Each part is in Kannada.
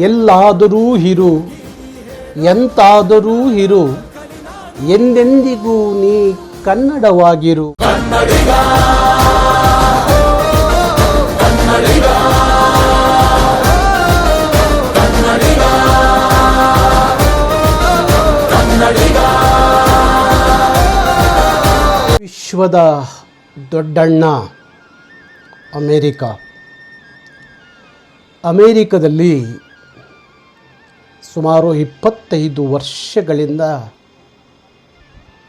ಎಲ್ಲಾದರೂ ಇರು ಎಂತಾದರೂ ಇರು ಎಂದೆಂದಿಗೂ ನೀ ಕನ್ನಡವಾಗಿರು. ವಿಶ್ವದ ದೊಡ್ಡಣ್ಣ ಅಮೇರಿಕಾ. ಅಮೇರಿಕದಲ್ಲಿ ಸುಮಾರು ಇಪ್ಪತ್ತೈದು ವರ್ಷಗಳಿಂದ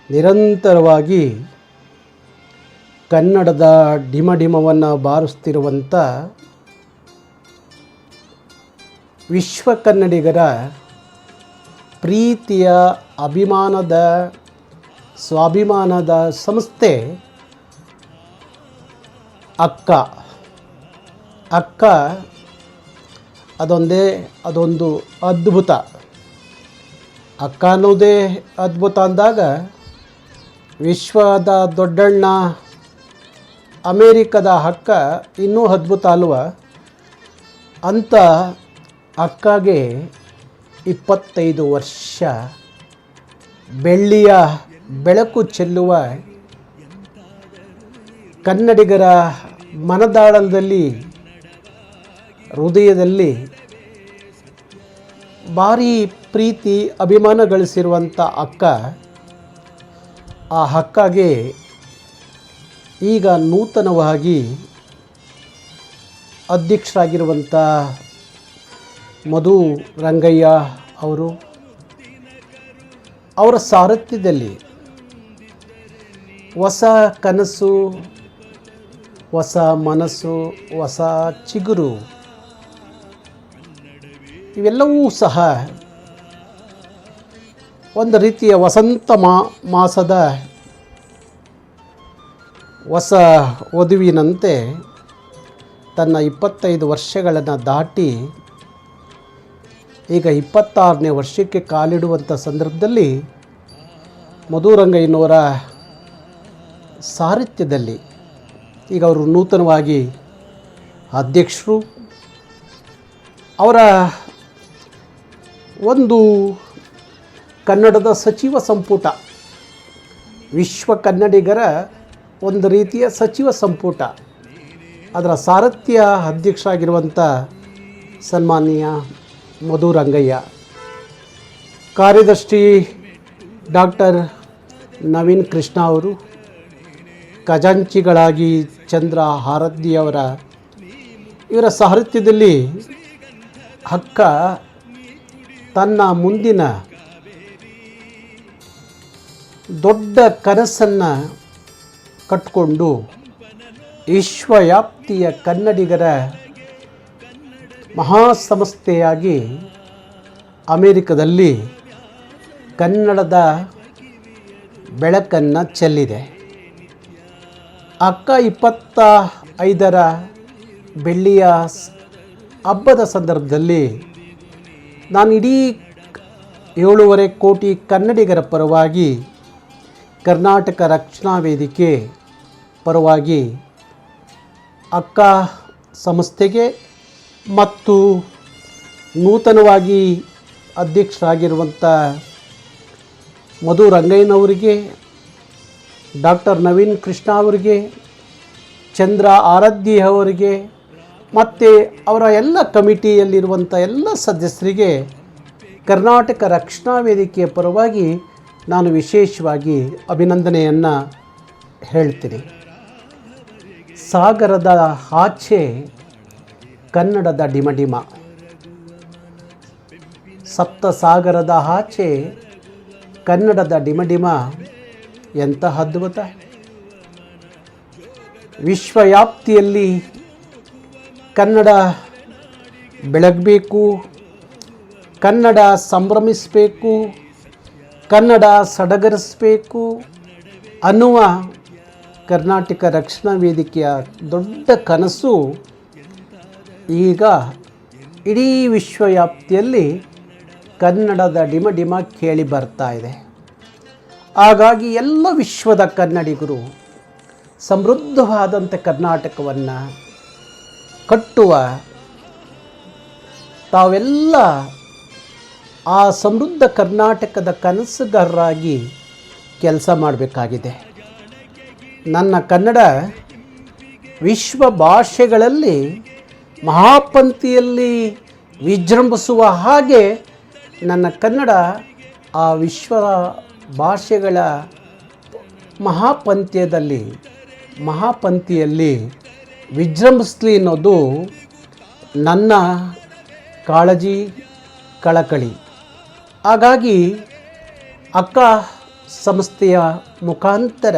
ನಿರಂತರವಾಗಿ ಕನ್ನಡದ ಡಿಮಡಿಮವನ್ನು ಬಾರಿಸ್ತಿರುವಂಥ ವಿಶ್ವ ಕನ್ನಡಿಗರ ಪ್ರೀತಿಯ ಅಭಿಮಾನದ, ಸ್ವಾಭಿಮಾನದ ಸಂಸ್ಥೆ ಅಕ್ಕ. ಅಕ್ಕ ಅದೊಂದೇ, ಅದೊಂದು ಅದ್ಭುತ. ಅಕ್ಕ ಅನ್ನೋದೇ ಅದ್ಭುತ ಅಂದಾಗ, ವಿಶ್ವದ ದೊಡ್ಡಣ್ಣ, ಅಮೇರಿಕದ ಅಕ್ಕ ಇನ್ನೂ ಅದ್ಭುತ ಅಲ್ವ? ಅಂತ ಅಕ್ಕಗೆ ಇಪ್ಪತ್ತೈದು ವರ್ಷ. ಬೆಳ್ಳಿಯ ಬೆಳಕು ಚೆಲ್ಲುವ ಕನ್ನಡಿಗರ ಮನದಾಳದಲ್ಲಿ ಹೃದಯದಲ್ಲಿ ಭಾರಿ ಪ್ರೀತಿ, ಅಭಿಮಾನ ಗಳಿಸಿರುವಂಥ ಅಕ್ಕ, ಆ ಅಕ್ಕಗೆ ಈಗ ನೂತನವಾಗಿ ಅಧ್ಯಕ್ಷರಾಗಿರುವಂಥ ಮಧು ರಂಗಯ್ಯ ಅವರು ಅವರ ಸಾರಥ್ಯದಲ್ಲಿ ಹೊಸ ಕನಸು, ಹೊಸ ಮನಸ್ಸು, ಹೊಸ ಚಿಗುರು ಇವೆಲ್ಲವೂ ಸಹ ಒಂದು ರೀತಿಯ ವಸಂತ ಮಾ, ಮಾಸದ ಹೊಸ ವಧುವಿನಂತೆ ತನ್ನ ಇಪ್ಪತ್ತೈದು ವರ್ಷಗಳನ್ನು ದಾಟಿ ಈಗ ಇಪ್ಪತ್ತಾರನೇ ವರ್ಷಕ್ಕೆ ಕಾಲಿಡುವಂಥ ಸಂದರ್ಭದಲ್ಲಿ ಮಧುರಂಗಯ್ಯನವರ ಸಾರಥ್ಯದಲ್ಲಿ ಈಗ ಅವರು ನೂತನವಾಗಿ ಅಧ್ಯಕ್ಷರು. ಅವರ ಒಂದು ಕನ್ನಡದ ಸಚಿವ ಸಂಪುಟ. ವಿಶ್ವ ಕನ್ನಡಿಗರ ಒಂದು ರೀತಿಯ ಸಚಿವ ಸಂಪುಟ. ಅದರ ಸಾರಥ್ಯ ಅಧ್ಯಕ್ಷರಾಗಿರುವಂಥ ಸನ್ಮಾನ್ಯ ಮಧು ರಂಗಯ್ಯ. ಕಾರ್ಯದರ್ಶಿ ಡಾಕ್ಟರ್ ನವೀನ್ ಕೃಷ್ಣ ಅವರು, ಖಜಾಂಚಿಗಳಾಗಿ ಚಂದ್ರ ಹಾರದ್ದಿಯವರ ಇವರ ಸಾರಥ್ಯದಲ್ಲಿ ಹಕ್ಕ ತನ್ನ ಮುಂದಿನ ದೊಡ್ಡ ಕನಸನ್ನು ಕಟ್ಕೊಂಡು ವಿಶ್ವವ್ಯಾಪ್ತಿಯ ಕನ್ನಡಿಗರ ಮಹಾಸಂಸ್ಥೆಯಾಗಿ ಅಮೇರಿಕದಲ್ಲಿ ಕನ್ನಡದ ಬೆಳಕನ್ನು ಚೆಲ್ಲಿದೆ. ಅಕ್ಕ ಇಪ್ಪತ್ತ ಐದರ ಬೆಳ್ಳಿಯ ಹಬ್ಬದ ಸಂದರ್ಭದಲ್ಲಿ ನಾನು ಇಡೀ ಏಳೂವರೆ ಕೋಟಿ ಕನ್ನಡಿಗರ ಪರವಾಗಿ ಕರ್ನಾಟಕ ರಕ್ಷಣಾ ವೇದಿಕೆ ಪರವಾಗಿ ಅಕ್ಕ ಸಂಸ್ಥೆಗೆ ಮತ್ತು ನೂತನವಾಗಿ ಅಧ್ಯಕ್ಷರಾಗಿರುವಂಥ ಮಧು ರಂಗಯ್ಯನವರಿಗೆ, ಡಾಕ್ಟರ್ ನವೀನ್ ಕೃಷ್ಣ ಅವರಿಗೆ, ಚಂದ್ರ ಆರಾಧ್ಯ ಅವರಿಗೆ ಮತ್ತು ಅವರ ಎಲ್ಲ ಕಮಿಟಿಯಲ್ಲಿರುವಂಥ ಎಲ್ಲ ಸದಸ್ಯರಿಗೆ ಕರ್ನಾಟಕ ರಕ್ಷಣಾ ವೇದಿಕೆಯ ಪರವಾಗಿ ನಾನು ವಿಶೇಷವಾಗಿ ಅಭಿನಂದನೆಯನ್ನು ಹೇಳ್ತೀನಿ. ಸಾಗರದ ಆಚೆ ಕನ್ನಡದ ಡಿಮಡಿಮ. ಸಪ್ತ ಸಾಗರದ ಆಚೆ ಕನ್ನಡದ ಡಿಮಡಿಮ ಎಂಥ ಅದ್ಭುತ. ವಿಶ್ವವ್ಯಾಪ್ತಿಯಲ್ಲಿ ಕನ್ನಡ ಬೆಳಗಬೇಕು, ಕನ್ನಡ ಸಂಭ್ರಮಿಸಬೇಕು, ಕನ್ನಡ ಸಡಗರಿಸಬೇಕು ಅನ್ನುವ ಕರ್ನಾಟಕ ರಕ್ಷಣಾ ವೇದಿಕೆಯ ದೊಡ್ಡ ಕನಸು ಈಗ ಇಡೀ ವಿಶ್ವವ್ಯಾಪ್ತಿಯಲ್ಲಿ ಕನ್ನಡದ ಡಿಮ ಡಿಮ ಕೇಳಿ ಬರ್ತಾ ಇದೆ. ಹಾಗಾಗಿ ಎಲ್ಲ ವಿಶ್ವದ ಕನ್ನಡಿಗರು ಸಮೃದ್ಧವಾದಂಥ ಕರ್ನಾಟಕವನ್ನು ಕಟ್ಟುವ ತಾವೆಲ್ಲ ಆ ಸಮೃದ್ಧ ಕರ್ನಾಟಕದ ಕನಸುಗಾರರಾಗಿ ಕೆಲಸ ಮಾಡಬೇಕಾಗಿದೆ. ನನ್ನ ಕನ್ನಡ ವಿಶ್ವ ಭಾಷೆಗಳಲ್ಲಿ ಮಹಾಪಂಕ್ತಿಯಲ್ಲಿ ವಿಜೃಂಭಿಸುವ ಹಾಗೆ ನನ್ನ ಕನ್ನಡ ಆ ವಿಶ್ವ ಭಾಷೆಗಳ ಮಹಾಪಂಥ್ಯದಲ್ಲಿ ಮಹಾಪಂಕ್ತಿಯಲ್ಲಿ ವಿಜೃಂಭಿಸ್ಲಿ ಅನ್ನೋದು ನನ್ನ ಕಾಳಜಿ, ಕಳಕಳಿ. ಹಾಗಾಗಿ ಅಕ್ಕ ಸಂಸ್ಥೆಯ ಮುಖಾಂತರ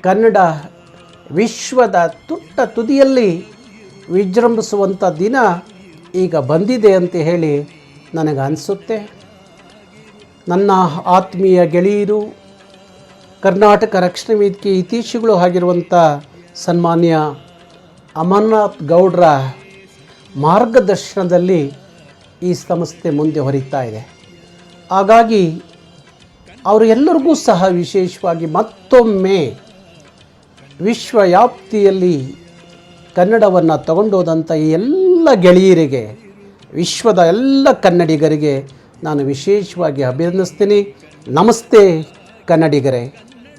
ಕನ್ನಡ ವಿಶ್ವದ ತುಟ್ಟ ತುದಿಯಲ್ಲಿ ವಿಜೃಂಭಿಸುವಂಥ ದಿನ ಈಗ ಬಂದಿದೆ ಅಂತ ಹೇಳಿ ನನಗೆ ಅನಿಸುತ್ತೆ. ನನ್ನ ಆತ್ಮೀಯ ಗೆಳೆಯರು, ಕರ್ನಾಟಕ ರಕ್ಷಣಾ ವೇದಿಕೆ ಇತಿಶಿಗಳು ಆಗಿರುವಂಥ ಸನ್ಮಾನ್ಯ ಅಮರ್ನಾಥ್ ಗೌಡ್ರ ಮಾರ್ಗದರ್ಶನದಲ್ಲಿ ಈ ಸಂಸ್ಥೆ ಮುಂದೆ ಹೊರಿತಾ ಇದೆ. ಹಾಗಾಗಿ ಅವರೆಲ್ಲರಿಗೂ ಸಹ ವಿಶೇಷವಾಗಿ ಮತ್ತೊಮ್ಮೆ ವಿಶ್ವವ್ಯಾಪ್ತಿಯಲ್ಲಿ ಕನ್ನಡವನ್ನು ತಗೊಂಡೋದಂಥ ಈ ಎಲ್ಲ ಗೆಳೆಯರಿಗೆ, ವಿಶ್ವದ ಎಲ್ಲ ಕನ್ನಡಿಗರಿಗೆ ನಾನು ವಿಶೇಷವಾಗಿ ಅಭಿನಂದಿಸ್ತೀನಿ. ನಮಸ್ತೆ ಕನ್ನಡಿಗರೇ.